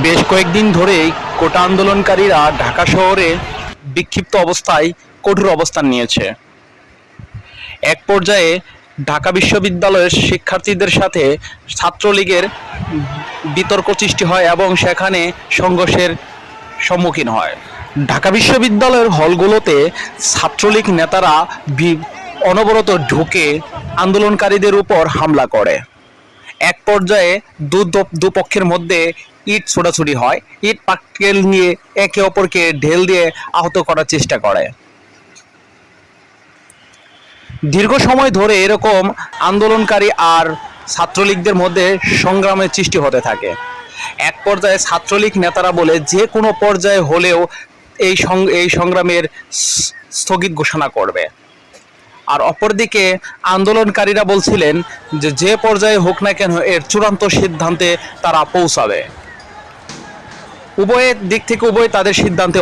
বেশ কয়েকদিন ধরেই কোটা আন্দোলনকারীরা ঢাকা শহরে বিক্ষিপ্ত অবস্থায় কঠোর অবস্থান নিয়েছে। এক পর্যায়ে ঢাকা বিশ্ববিদ্যালয়ের শিক্ষার্থীদের সাথে ছাত্রলীগের বিতর্ক সৃষ্টি হয় এবং সেখানে সংঘর্ষের সম্মুখীন হয়। ঢাকা বিশ্ববিদ্যালয়ের হলগুলোতে ছাত্রলীগ নেতারা অনবরত ঢুকে আন্দোলনকারীদের উপর হামলা করে। এক পর্যায়ে দু দপ- দুপক্ষের মধ্যে ইট ছোটাছুটি হয়। ইট পাটকেল নিয়ে একে অপরকে ঢেল দিয়ে আহত করার চেষ্টা করে। দীর্ঘ সময় ধরে এরকম আন্দোলনকারী আর ছাত্রলীগদের মধ্যে সংগ্রামের সৃষ্টি হতে থাকে। এক পর্যায়ে ছাত্রলীগ নেতারা বলে যে কোনো পর্যায়ে হলেও এই সং- এই সংগ্রামের স্থগিত ঘোষণা করবে। আর অপরদিকে আন্দোলনকারীরা বলছিলেন যে যে পর্যায়ে হোক না কেন এর চূড়ান্ত সিদ্ধান্তে তারা পৌঁছাবে। উভয়ের দিক থেকে উভয় তাদের সিদ্ধান্তে